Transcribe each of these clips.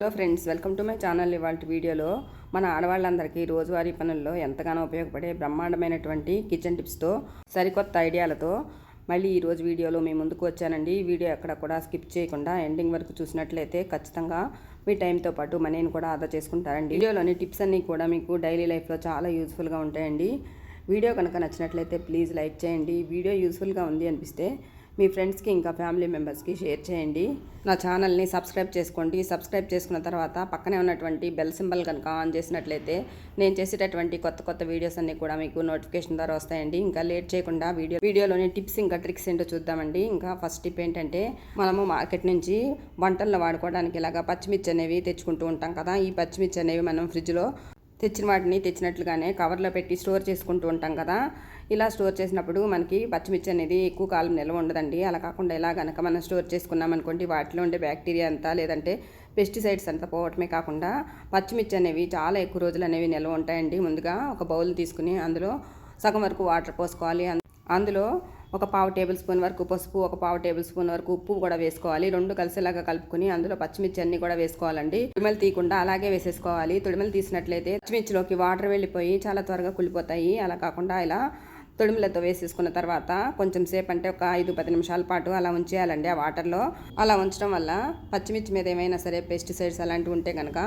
Hello friends welcome to my channel. ఇవాళ వీడియోలో మన ఆడవాళ్ళందరికీ రోజువారీ పనుల్లో ఎంతగానో ఉపయోగపడే బ్రహ్మాండమైనటువంటి కిచెన్ టిప్స్తో సరికొత్త ఐడియాలతో మళ్ళీ ఈ రోజు వీడియోలో మీ ముందుకు వచ్చానండి. ఈ వీడియో ఎక్కడ కూడా స్కిప్ చేయకుండా ఎండింగ్ వరకు చూసినట్లయితే ఖచ్చితంగా మీ టైంతో పాటు మనీని కూడా ఆదా చేసుకుంటారండి. వీడియోలోని టిప్స్ అన్నీ కూడా మీకు డైలీ లైఫ్లో చాలా యూస్ఫుల్గా ఉంటాయండి. వీడియో కనుక నచ్చినట్లయితే ప్లీజ్ లైక్ చేయండి. వీడియో యూజ్ఫుల్గా ఉంది అనిపిస్తే మీ ఫ్రెండ్స్కి ఇంకా ఫ్యామిలీ మెంబర్స్కి షేర్ చేయండి. నా ఛానల్ని సబ్స్క్రైబ్ చేసుకోండి. సబ్స్క్రైబ్ చేసుకున్న తర్వాత పక్కనే ఉన్నటువంటి బెల్ సింబల్ కనుక ఆన్ చేసినట్లయితే నేను చేసేటటువంటి కొత్త కొత్త వీడియోస్ అన్నీ కూడా మీకు నోటిఫికేషన్ ద్వారా వస్తాయండి. ఇంకా లేట్ చేయకుండా వీడియో వీడియోలోని టిప్స్ ఇంకా ట్రిక్స్ ఏంటో చూద్దామండి. ఇంకా ఫస్ట్ టిప్ ఏంటంటే మనము మార్కెట్ నుంచి వంటల్లో వాడుకోవడానికి ఇలాగా పచ్చిమిర్చి అనేవి తెచ్చుకుంటూ ఉంటాం కదా. ఈ పచ్చిమిర్చి అనేవి మనం ఫ్రిడ్జ్లో తెచ్చిన వాటిని తెచ్చినట్లుగానే కవర్లో పెట్టి స్టోర్ చేసుకుంటూ ఉంటాం కదా. ఇలా స్టోర్ చేసినప్పుడు మనకి పచ్చిమిర్చి అనేది ఎక్కువ కాలం నిల్వ ఉండదండి. అలా కాకుండా ఇలా కనుక మనం స్టోర్ చేసుకున్నాం అనుకోండి వాటిలో ఉండే బ్యాక్టీరియా అంతా లేదంటే పెస్టిసైడ్స్ అంతా పోవటమే కాకుండా పచ్చిమిర్చి అనేవి చాలా ఎక్కువ రోజులు అనేవి నిల్వ ఉంటాయండి. ముందుగా ఒక బౌల్ తీసుకుని అందులో సగం వరకు వాటర్ పోసుకోవాలి. అందులో ఒక పావు టేబుల్ స్పూన్ వరకు పసుపు ఒక పావు టేబుల్ స్పూన్ వరకు ఉప్పు కూడా వేసుకోవాలి. రెండు కలిసేలాగా కలుపుకొని అందులో పచ్చిమిర్చి అన్ని కూడా వేసుకోవాలండి. తుడిమలు తీయకుండా అలాగే వేసేసుకోవాలి. తుడిమలు తీసినట్లయితే పచ్చిమిర్చిలోకి వాటర్ వెళ్ళిపోయి చాలా త్వరగా కుళ్ళిపోతాయి. అలా కాకుండా ఇలా తొడుములతో వేసేసుకున్న తర్వాత కొంచెం సేపు అంటే ఒక ఐదు పది నిమిషాల పాటు అలా ఉంచేయాలండి ఆ వాటర్లో. అలా ఉంచడం వల్ల పచ్చిమిర్చి మీద ఏమైనా సరే పెస్టిసైడ్స్ అలాంటివి ఉంటే కనుక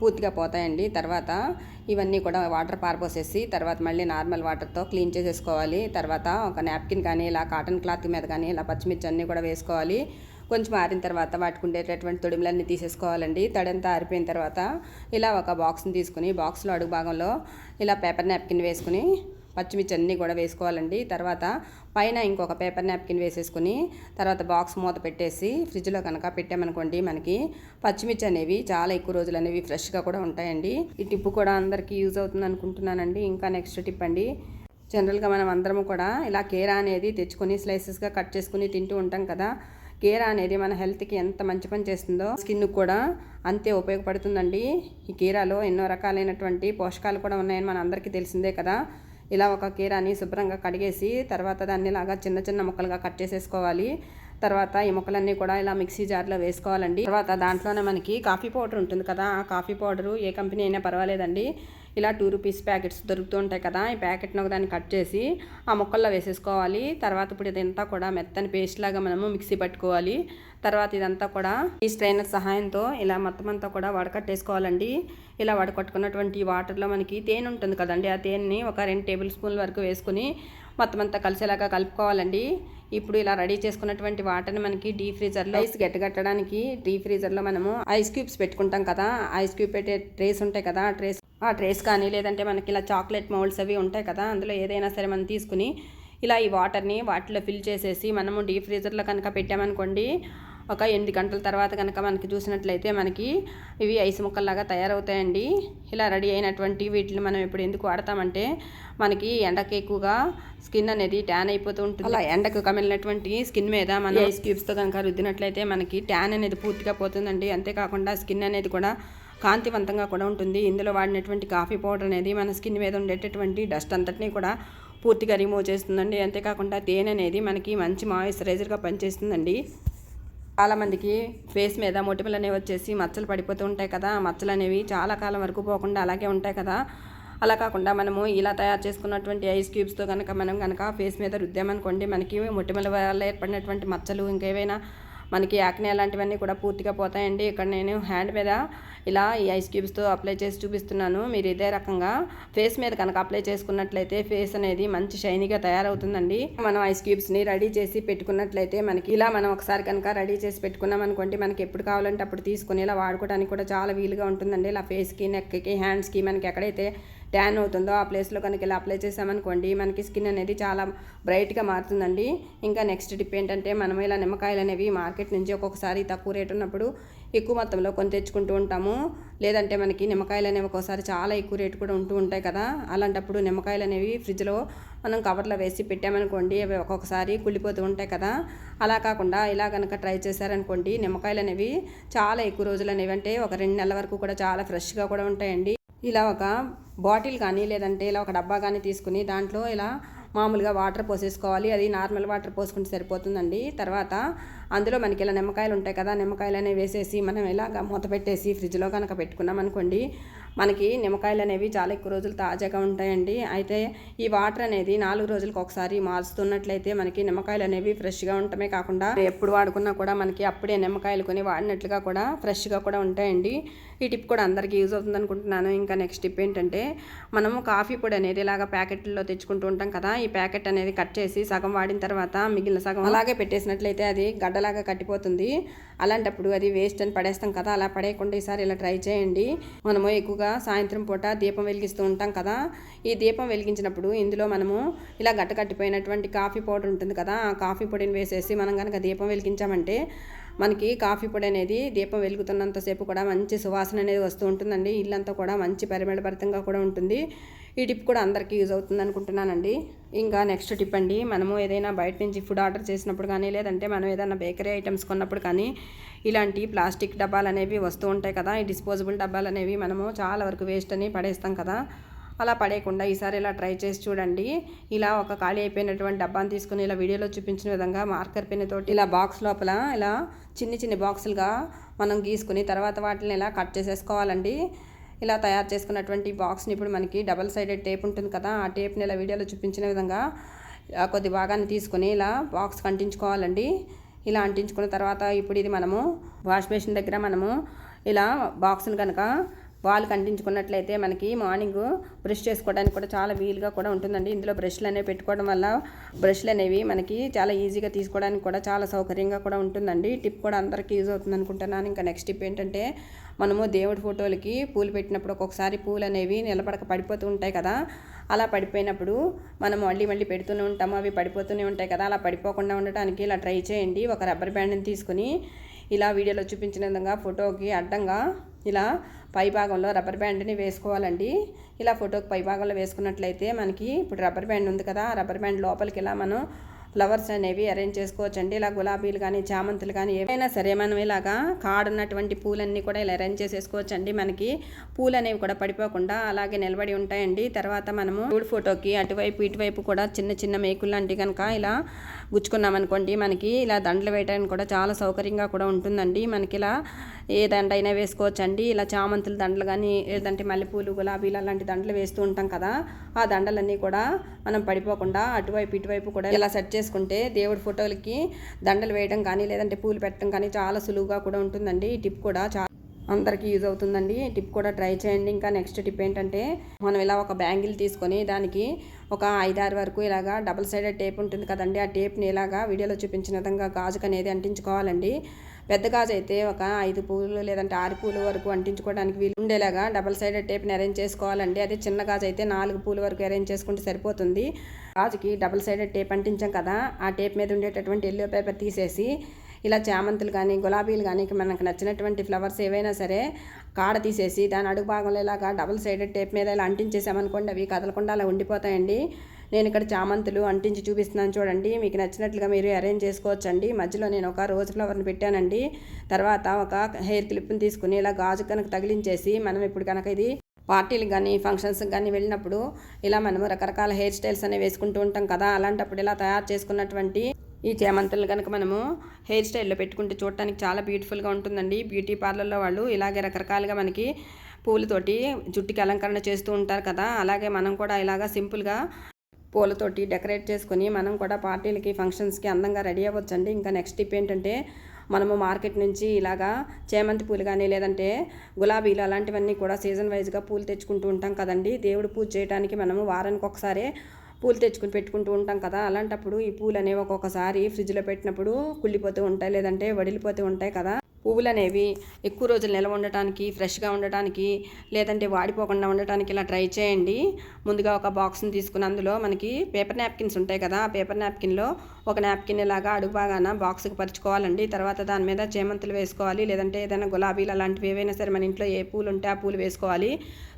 పూర్తిగా పోతాయండి. తర్వాత ఇవన్నీ కూడా వాటర్ పారపోసేసి తర్వాత మళ్ళీ నార్మల్ వాటర్తో క్లీన్ చేసేసుకోవాలి. తర్వాత ఒక నాప్కిన్ కానీ ఇలా కాటన్ క్లాత్ మీద కానీ ఇలా పచ్చిమిర్చి అన్నీ కూడా వేసుకోవాలి. కొంచెం ఆరిన తర్వాత వాటికి ఉండేటటువంటి తొడిములన్నీ తీసేసుకోవాలండి. తడంతా ఆరిపోయిన తర్వాత ఇలా ఒక బాక్స్ని తీసుకుని బాక్స్లో అడుగు భాగంలో ఇలా పేపర్ నాప్కిన్ వేసుకుని పచ్చిమిర్చి అన్నీ కూడా వేసుకోవాలండి. తర్వాత పైన ఇంకొక పేపర్ నాప్కిన్ వేసేసుకుని తర్వాత బాక్స్ మూత పెట్టేసి ఫ్రిడ్జ్లో కనుక పెట్టామనుకోండి మనకి పచ్చిమిర్చి అనేవి చాలా ఎక్కువ రోజులు అనేవి ఫ్రెష్గా కూడా ఉంటాయండి. ఈ టిప్ కూడా అందరికీ యూజ్ అవుతుంది అనుకుంటున్నానండి. ఇంకా నెక్స్ట్ టిప్ అండి. జనరల్గా మనం అందరం కూడా ఇలా కేరా అనేది తెచ్చుకొని స్లైసెస్గా కట్ చేసుకుని తింటూ ఉంటాం కదా. కేరా అనేది మన హెల్త్కి ఎంత మంచి పని చేస్తుందో స్కిన్ కూడా అంతే ఉపయోగపడుతుందండి. ఈ కీరాలో ఎన్నో రకాలైనటువంటి పోషకాలు కూడా ఉన్నాయని మన అందరికీ తెలిసిందే కదా. ఇలా ఒక కీరాని శుభ్రంగా కడిగేసి తర్వాత దాన్ని ఇలాగా చిన్న చిన్న ముక్కలుగా కట్ చేసేసుకోవాలి. తర్వాత ఈ ముక్కలన్నీ కూడా ఇలా మిక్సీ జార్లో వేసుకోవాలండి. తర్వాత దాంట్లోనే మనకి కాఫీ పౌడర్ ఉంటుంది కదా ఆ కాఫీ పౌడరు ఏ కంపెనీ అయినా పర్వాలేదండి. ఇలా టూ రూపీస్ ప్యాకెట్స్ దొరుకుతూ ఉంటాయి కదా ఈ ప్యాకెట్ని ఒకదాన్ని కట్ చేసి ఆ ముక్కల్లో వేసేసుకోవాలి. తర్వాత ఇప్పుడు ఇదంతా కూడా మెత్తని పేస్ట్ లాగా మనము మిక్సీ పట్టుకోవాలి. తర్వాత ఇదంతా కూడా ఈ స్ట్రైనర్ సహాయంతో ఇలా మొత్తం అంతా కూడా వడకట్టేసుకోవాలండి. ఇలా వడకట్టుకున్నటువంటి వాటర్లో మనకి తేనె ఉంటుంది కదండి ఆ తేనెని ఒక రెండు టేబుల్ స్పూన్ల వరకు వేసుకుని మొత్తం అంతా కలిసేలాగా కలుపుకోవాలండి. ఇప్పుడు ఇలా రెడీ చేసుకున్నటువంటి వాటర్ని మనకి డీ ఫ్రీజర్లో ఐస్ గట్టగట్టడానికి డీ ఫ్రీజర్లో మనము ఐస్ క్యూబ్స్ పెట్టుకుంటాం కదా. ఐస్ క్యూబ్ పెట్టే ట్రేస్ ఉంటాయి కదా. ఆ ట్రేస్ ఆ ట్రేస్ కానీ లేదంటే మనకి ఇలా చాక్లెట్ మౌల్డ్స్ అవి ఉంటాయి కదా. అందులో ఏదైనా సరే మనం తీసుకుని ఇలా ఈ వాటర్ని వాటిలో ఫిల్ చేసేసి మనము డీప్ ఫ్రీజర్లో కనుక పెట్టామనుకోండి ఒక ఎనిమిది గంటల తర్వాత కనుక మనకి చూసినట్లయితే మనకి ఇవి ఐస్ ముక్కల్లాగా తయారవుతాయండి. ఇలా రెడీ అయినటువంటి వీటిని మనం ఇప్పుడు ఎందుకు వాడతామంటే మనకి ఎండకి ఎక్కువగా స్కిన్ అనేది ట్యాన్ అయిపోతూ ఉంటుంది. అలా ఎండకు కమిలినటువంటి స్కిన్ మీద మనం ఐస్ క్యూబ్స్తో కనుక రుద్దినట్లయితే మనకి ట్యాన్ అనేది పూర్తిగా పోతుందండి. అంతేకాకుండా స్కిన్ అనేది కూడా కాంతివంతంగా కూడా ఉంటుంది. ఇందులో వాడినటువంటి కాఫీ పౌడర్ అనేది మన స్కిన్ మీద ఉండేటటువంటి డస్ట్ అంతటినీ కూడా పూర్తిగా రిమూవ్ చేస్తుందండి. అంతేకాకుండా తేనె అనేది మనకి మంచి మాయిశ్చరైజర్గా పనిచేస్తుందండి. చాలామందికి ఫేస్ మీద మొటిమలు అనేవి వచ్చేసి మచ్చలు పడిపోతూ ఉంటాయి కదా. మచ్చలు అనేవి చాలా కాలం వరకు పోకుండా అలాగే ఉంటాయి కదా. అలా కాకుండా మనము ఇలా తయారు చేసుకున్నటువంటి ఐస్ క్యూబ్స్తో కనుక మనం కనుక ఫేస్ మీద రుద్దామనుకోండి మనకి మొటిమల వల్ల ఏర్పడినటువంటి మచ్చలు ఇంకేవైనా మనకి యాక్నే అలాంటివన్నీ కూడా పూర్తిగా పోతాయండి. ఇక్కడ నేను హ్యాండ్ మీద ఇలా ఈ ఐస్ క్యూబ్స్తో అప్లై చేసి చూపిస్తున్నాను. మీరు ఇదే రకంగా ఫేస్ మీద కనుక అప్లై చేసుకున్నట్లయితే ఫేస్ అనేది మంచి షైనీగా తయారవుతుందండి. మనం ఐస్ క్యూబ్స్ని రెడీ చేసి పెట్టుకున్నట్లయితే మనకి ఇలా మనం ఒకసారి కనుక రెడీ చేసి పెట్టుకున్నాం అనుకోండి మనకి ఎప్పుడు కావాలంటే అప్పుడు తీసుకుని ఇలా వాడుకోవడానికి కూడా చాలా వీలుగా ఉంటుందండి. ఇలా ఫేస్కి నెక్కి హ్యాండ్స్కి మనకి ఎక్కడైతే ట్యాన్ అవుతుందో ఆ ప్లేస్లో కనుక ఇలా అప్లై చేసామనుకోండి మనకి స్కిన్ అనేది చాలా బ్రైట్గా మారుతుందండి. ఇంకా నెక్స్ట్ టిప్ ఏంటంటే మనం ఇలా నిమ్మకాయలు అనేవి మార్కెట్ నుంచి ఒక్కొక్కసారి తక్కువ రేటు ఉన్నప్పుడు ఎక్కువ మొత్తంలో కొని తెచ్చుకుంటూ ఉంటాము. లేదంటే మనకి నిమ్మకాయలు అనేవి ఒక్కోసారి చాలా ఎక్కువ రేటు కూడా ఉంటూ ఉంటాయి కదా. అలాంటప్పుడు నిమ్మకాయలు అనేవి ఫ్రిడ్జ్లో మనం కవర్లో వేసి పెట్టామనుకోండి అవి ఒక్కొక్కసారి కుళ్ళిపోతూ ఉంటాయి కదా. అలా కాకుండా ఇలా కనుక ట్రై చేశారనుకోండి నిమ్మకాయలు అనేవి చాలా ఎక్కువ రోజులు అనేవి అంటే ఒక రెండు నెలల వరకు కూడా చాలా ఫ్రెష్గా కూడా ఉంటాయండి. ఇలా ఒక బాటిల్ కానీ లేదంటే ఇలా ఒక డబ్బా కానీ తీసుకుని దాంట్లో ఇలా మామూలుగా వాటర్ పోసేసుకోవాలి. అది నార్మల్ వాటర్ పోసుకుంటే సరిపోతుందండి. తర్వాత అందులో మనకి ఇలా నిమ్మకాయలు ఉంటాయి కదా నిమ్మకాయలు అనేవి వేసేసి మనం ఇలాగ మూత పెట్టేసి ఫ్రిడ్జ్లో కనుక పెట్టుకున్నాం అనుకోండి మనకి నిమ్మకాయలు అనేవి చాలా ఎక్కువ రోజులు తాజాగా ఉంటాయండి. అయితే ఈ వాటర్ అనేది నాలుగు రోజులకు ఒకసారి మారుస్తున్నట్లయితే మనకి నిమ్మకాయలు అనేవి ఫ్రెష్గా ఉండటమే కాకుండా ఎప్పుడు వాడుకున్నా కూడా మనకి అప్పుడే నిమ్మకాయలు కొని వాడినట్లుగా కూడా ఫ్రెష్గా కూడా ఉంటాయండి. ఈ టిప్ కూడా అందరికీ యూజ్ అవుతుంది అనుకుంటున్నాను. ఇంకా నెక్స్ట్ టిప్ ఏంటంటే మనము కాఫీ పొడి అనేది ఇలాగ ప్యాకెట్లో తెచ్చుకుంటూ ఉంటాం కదా ఈ ప్యాకెట్ అనేది కట్ చేసి సగం వాడిన తర్వాత మిగిలిన సగం అలాగే పెట్టేసినట్లయితే అది గడ్డ గడ్డలాగా కట్టిపోతుంది. అలాంటప్పుడు అది వేస్ట్ అని పడేస్తాం కదా అలా పడేయకుండా ఈసారి ఇలా ట్రై చేయండి. మనము ఎక్కువగా సాయంత్రం పూట దీపం వెలిగిస్తూ ఉంటాం కదా. ఈ దీపం వెలిగించినప్పుడు ఇందులో మనము ఇలా గట్ట కట్టిపోయినటువంటి కాఫీ పౌడర్ ఉంటుంది కదా ఆ కాఫీ పొడిని వేసేసి మనం కనుక దీపం వెలిగించామంటే మనకి కాఫీ పొడి అనేది దీపం వెలుగుతున్నంతసేపు కూడా మంచి సువాసన అనేది వస్తూ ఉంటుందండి. ఇల్లంతా కూడా మంచి పరిమళభరితంగా కూడా ఉంటుంది. ఈ టిప్ కూడా అందరికీ యూజ్ అవుతుంది అనుకుంటున్నానండి. ఇంకా నెక్స్ట్ టిప్ అండి మనము ఏదైనా బయట నుంచి ఫుడ్ ఆర్డర్ చేసినప్పుడు కానీ లేదంటే మనం ఏదైనా బేకరీ ఐటమ్స్ కొన్నప్పుడు కానీ ఇలాంటి ప్లాస్టిక్ డబ్బాలు అనేవి వస్తూ ఉంటాయి కదా ఈ డిస్పోజబుల్ డబ్బాలు అనేవి మనము చాలా వరకు వేస్ట్ అని పడేస్తాం కదా. అలా పడేయకుండా ఈసారి ఇలా ట్రై చేసి చూడండి. ఇలా ఒక ఖాళీ అయిపోయినటువంటి డబ్బాని తీసుకుని ఇలా వీడియోలో చూపించిన విధంగా మార్కర్ పెన్ తోటి ఇలా బాక్స్ లోపల ఇలా చిన్ని చిన్ని బాక్సులుగా మనం గీసుకుని తర్వాత వాటిని ఇలా కట్ చేసేసుకోవాలండి ఇలా తయారు చేసుకున్నటువంటి బాక్స్ని ఇప్పుడు మనకి డబల్ సైడెడ్ టేప్ ఉంటుంది కదా ఆ టేప్ని ఇలా వీడియోలో చూపించిన విధంగా కొద్ది భాగాన్ని తీసుకుని ఇలా బాక్స్ అంటించుకోవాలండి. ఇలా అంటించుకున్న తర్వాత ఇప్పుడు ఇది మనము వాష్ బేసిన్ దగ్గర మనము ఇలా బాక్స్ని కనుక వాల్ కంటించుకున్నట్లయితే మనకి మార్నింగ్ బ్రష్ చేసుకోవడానికి కూడా చాలా వీలుగా కూడా ఉంటుందండి. ఇందులో బ్రష్లు అనేవి పెట్టుకోవడం వల్ల బ్రష్లు అనేవి మనకి చాలా ఈజీగా తీసుకోవడానికి కూడా చాలా సౌకర్యంగా కూడా ఉంటుందండి. టిప్ కూడా అందరికీ యూజ్ అవుతుంది అనుకుంటున్నాను. ఇంకా నెక్స్ట్ టిప్ ఏంటంటే మనము దేవుడి ఫోటోలకి పూలు పెట్టినప్పుడు ఒక్కొక్కసారి పూలు అనేవి నిలబడక పడిపోతూ ఉంటాయి కదా. అలా పడిపోయినప్పుడు మనం మళ్ళీ మళ్ళీ పెడుతూనే ఉంటాము. అవి పడిపోతూనే ఉంటాయి కదా. అలా పడిపోకుండా ఉండటానికి ఇలా ట్రై చేయండి. ఒక రబ్బర్ బ్యాండ్ని తీసుకుని ఇలా వీడియోలో చూపించిన విధంగా ఫోటోకి అడ్డంగా ఇలా పై భాగంలో రబ్బర్ బ్యాండ్ని వేసుకోవాలండి. ఇలా ఫోటోకి పై భాగంలో వేసుకున్నట్లయితే మనకి ఇప్పుడు రబ్బర్ బ్యాండ్ ఉంది కదా రబ్బర్ బ్యాండ్ లోపలికి ఇలా మనం ఫ్లవర్స్ అనేవి అరేంజ్ చేసుకోవచ్చండి. ఇలా గులాబీలు కానీ చామంతులు కానీ ఏవైనా సరే మనం ఇలాగా కాడున్నటువంటి పూలన్నీ కూడా ఇలా అరేంజ్ చేసేసుకోవచ్చండి. మనకి పూలు అనేవి కూడా పడిపోకుండా అలాగే నిలబడి ఉంటాయండి. తర్వాత మనము ఫుడ్ ఫోటోకి అటువైపు ఇటువైపు కూడా చిన్న చిన్న మేకులు లాంటివి కనుక ఇలా గుచ్చుకున్నాం అనుకోండి మనకి ఇలా దండలు వేయడానికి కూడా చాలా సౌకర్యంగా కూడా ఉంటుందండి. మనకి ఇలా ఏ దండ అయినా వేసుకోవచ్చండి. ఇలా చామంతుల దండలు కానీ లేదంటే మల్లెపూలు గులాబీలు అలాంటి దండలు వేస్తూ ఉంటాం కదా ఆ దండలన్నీ కూడా మనం పడిపోకుండా అటువైపు ఇటువైపు కూడా ఇలా సెట్ చేసుకుంటే దేవుడి ఫోటోలకి దండలు వేయడం కానీ లేదంటే పూలు పెట్టడం కానీ చాలా సులువుగా కూడా ఉంటుందండి. ఈ టిప్ కూడా చాలా అందరికీ యూజ్ అవుతుందండి. టిప్ కూడా ట్రై చేయండి. ఇంకా నెక్స్ట్ టిప్ ఏంటంటే మనం ఇలా ఒక బ్యాంగిల్ తీసుకొని దానికి ఒక ఐదారు వరకు ఇలాగా డబుల్ సైడెడ్ టేప్ ఉంటుంది కదండి. ఆ టేప్ని ఇలాగా వీడియోలో చూపించిన విధంగా గాజుకు అనేది అంటించుకోవాలండి. పెద్ద గాజు అయితే ఒక ఐదు పూలు లేదంటే ఆరు పూలు వరకు అంటించుకోవడానికి వీలు ఉండేలాగా డబల్ సైడెడ్ టేప్ని అరేంజ్ చేసుకోవాలండి. అదే చిన్న గాజు అయితే నాలుగు పూల వరకు అరేంజ్ చేసుకుంటే సరిపోతుంది. గాజుకి డబల్ సైడెడ్ టేప్ అంటించాం కదా ఆ టేప్ మీద ఉండేటటువంటి ఎల్లో పేపర్ తీసేసి ఇలా చామంతులు కానీ గులాబీలు కానీ మనకు నచ్చినటువంటి ఫ్లవర్స్ ఏవైనా సరే కాడ తీసేసి దాని అడుగు భాగంలో ఇలాగా డబుల్ సైడెడ్ టేప్ మీద ఇలా అంటించేసామనుకోండి అవి కదలకుండా అలా ఉండిపోతాయండి. నేను ఇక్కడ చామంతులు అంటించి చూపిస్తున్నాను చూడండి. మీకు నచ్చినట్లుగా మీరు అరేంజ్ చేసుకోవచ్చండి. మధ్యలో నేను ఒక రోజ్ ఫ్లవర్ని పెట్టానండి. తర్వాత ఒక హెయిర్ క్లిప్ని తీసుకుని ఇలా గాజు కనుక తగిలించేసి మనం ఇప్పుడు కనుక ఇది పార్టీలకు కానీ ఫంక్షన్స్కి కానీ వెళ్ళినప్పుడు ఇలా మనము రకరకాల హెయిర్ స్టైల్స్ అనేవి వేసుకుంటూ ఉంటాం కదా. అలాంటప్పుడు ఇలా తయారు చేసుకున్నటువంటి ఈ చేమంతులు కనుక మనము హెయిర్ స్టైల్లో పెట్టుకుంటే చూడటానికి చాలా బ్యూటిఫుల్గా ఉంటుందండి. బ్యూటీ పార్లర్లో వాళ్ళు ఇలాగే రకరకాలుగా మనకి పూలతోటి జుట్టుకి అలంకరణ చేస్తూ ఉంటారు కదా. అలాగే మనం కూడా ఇలాగా సింపుల్గా పూలతోటి డెకరేట్ చేసుకొని మనం కూడా పార్టీలకి ఫంక్షన్స్కి అందంగా రెడీ అవ్వచ్చండి. ఇంకా నెక్స్ట్ టిప్ ఏంటంటే మనము మార్కెట్ నుంచి ఇలాగా చేమంతి పూలు కానీ లేదంటే గులాబీలు అలాంటివన్నీ కూడా సీజన్ వైజ్గా పూలు తెచ్చుకుంటూ ఉంటాం కదండి. దేవుడు పూజ చేయడానికి మనము వారానికి ఒకసారి పూలు తెచ్చుకుని పెట్టుకుంటూ ఉంటాం కదా అలాంటప్పుడు ఈ పూలు అనేవి ఒక్కొక్కసారి ఫ్రిడ్జ్లో పెట్టినప్పుడు కుళ్ళిపోతూ ఉంటాయి లేదంటే వడిలిపోతూ ఉంటాయి కదా. పువ్వులు అనేవి ఎక్కువ రోజులు నిల్వ ఉండటానికి ఫ్రెష్గా ఉండటానికి లేదంటే వాడిపోకుండా ఉండటానికి ఇలా ట్రై చేయండి. ముందుగా ఒక బాక్స్ని తీసుకుని అందులో మనకి పేపర్ నాప్కిన్స్ ఉంటాయి కదా ఆ పేపర్ నాప్కిన్లో ఒక నాప్కిన్ ఇలాగా అడుగు బాగాన బాక్స్కి పరుచుకోవాలండి. తర్వాత దాని మీద చేమంతులు వేసుకోవాలి లేదంటే ఏదైనా గులాబీలు అలాంటివి ఏవైనా సరే మన ఇంట్లో ఏ పూలు ఉంటే ఆ పూలు వేసుకోవాలి.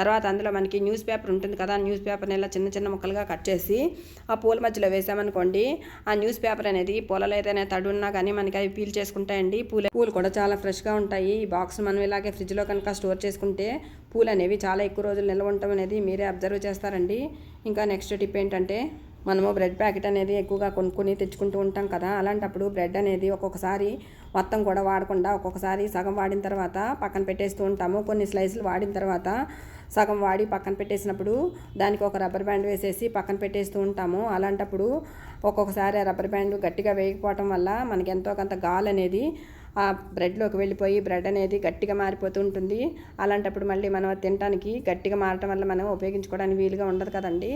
తర్వాత అందులో మనకి న్యూస్ పేపర్ ఉంటుంది కదా న్యూస్ పేపర్ని ఇలా చిన్న చిన్న ముక్కలుగా కట్ చేసి ఆ పూల మధ్యలో వేసామనుకోండి ఆ న్యూస్ పేపర్ అనేది పూలలో ఏదైనా తడి ఉన్నా కానీ మనకి అవి పీల్ చేసుకుంటాయండి. పూల పూలు కూడా చాలా ఫ్రెష్గా ఉంటాయి. ఈ బాక్స్ మనం ఇలాగే ఫ్రిడ్జ్లో కనుక స్టోర్ చేసుకుంటే పూలు అనేవి చాలా ఎక్కువ రోజులు నిల్వ ఉండటం అనేది మీరే అబ్జర్వ్ చేస్తారండి. ఇంకా నెక్స్ట్ టిప్ ఏంటంటే మనము బ్రెడ్ ప్యాకెట్ అనేది ఎక్కువగా కొనుక్కొని తెచ్చుకుంటూ ఉంటాం కదా. అలాంటప్పుడు బ్రెడ్ అనేది ఒక్కొక్కసారి మొత్తం కూడా వాడకుండా ఒక్కొక్కసారి సగం వాడిన తర్వాత పక్కన పెట్టేస్తూ ఉంటాము. కొన్ని స్లైసులు వాడిన తర్వాత సగం వాడి పక్కన పెట్టేసినప్పుడు దానికి ఒక రబ్బర్ బ్యాండ్ వేసేసి పక్కన పెట్టేస్తూ ఉంటాము. అలాంటప్పుడు ఒక్కొక్కసారి ఆ రబ్బర్ బ్యాండ్ గట్టిగా వేయకపోవటం వల్ల మనకి ఎంతో కొంత గాలి అనేది ఆ బ్రెడ్లోకి వెళ్ళిపోయి బ్రెడ్ అనేది గట్టిగా మారిపోతూ ఉంటుంది. అలాంటప్పుడు మళ్ళీ మనం తినడానికి గట్టిగా మారటం వల్ల మనం ఉపయోగించుకోవడానికి వీలుగా ఉండదు కదండి.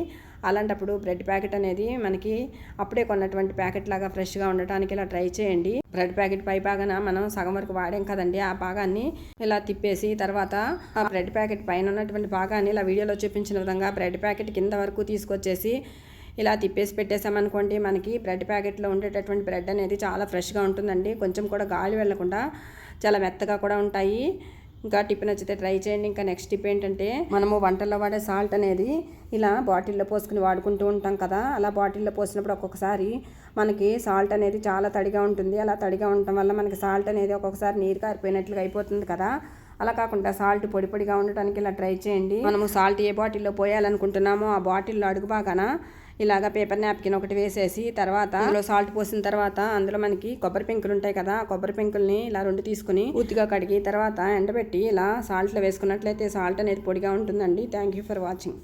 అలాంటప్పుడు బ్రెడ్ ప్యాకెట్ అనేది మనకి అప్పుడే కొన్నటువంటి ప్యాకెట్ లాగా ఫ్రెష్గా ఉండటానికి ఇలా ట్రై చేయండి. బ్రెడ్ ప్యాకెట్ పై భాగాన మనం సగం వరకు వాడాం కదండి. ఆ భాగాన్ని ఇలా తిప్పేసి తర్వాత ఆ బ్రెడ్ ప్యాకెట్ పైన ఉన్నటువంటి భాగాన్ని ఇలా వీడియోలో చూపించిన విధంగా బ్రెడ్ ప్యాకెట్ కింద వరకు తీసుకొచ్చేసి ఇలా తిప్పేసి పెట్టేసామనుకోండి మనకి బ్రెడ్ ప్యాకెట్లో ఉండేటటువంటి బ్రెడ్ అనేది చాలా ఫ్రెష్గా ఉంటుందండి. కొంచెం కూడా గాలి వెళ్ళకుండా చాలా మెత్తగా కూడా ఉంటాయి. ఇంకా టిప్ నచ్చితే ట్రై చేయండి. ఇంకా నెక్స్ట్ టిప్ ఏంటంటే మనము వంటల్లో వాడే సాల్ట్ అనేది ఇలా బాటిల్లో పోసుకుని వాడుకుంటూ ఉంటాం కదా. అలా బాటిల్లో పోసినప్పుడు ఒక్కొక్కసారి మనకి సాల్ట్ అనేది చాలా తడిగా ఉంటుంది. అలా తడిగా ఉండటం వల్ల మనకి సాల్ట్ అనేది ఒక్కొక్కసారి నీరు కారిపోయినట్లుగా అయిపోతుంది కదా. అలా కాకుండా సాల్ట్ పొడి పొడిగా ఉండటానికి ఇలా ట్రై చేయండి. మనము సాల్ట్ ఏ బాటిల్లో పోయాలనుకుంటున్నామో ఆ బాటిల్లో అడుగు బాగాన ఇలాగ పేపర్ నాప్కిన్ ఒకటి వేసేసి తర్వాత అందులో సాల్ట్ పోసిన తర్వాత అందులో మనకి కొబ్బరి పెంకులు ఉంటాయి కదా ఆ కొబ్బరి పెంకుల్ని ఇలా రెండు తీసుకుని పూర్తిగా కడిగి తర్వాత ఎండబెట్టి ఇలా సాల్ట్లో వేసుకున్నట్లయితే సాల్ట్ అనేది పొడిగా ఉంటుందండి. Thank you for watching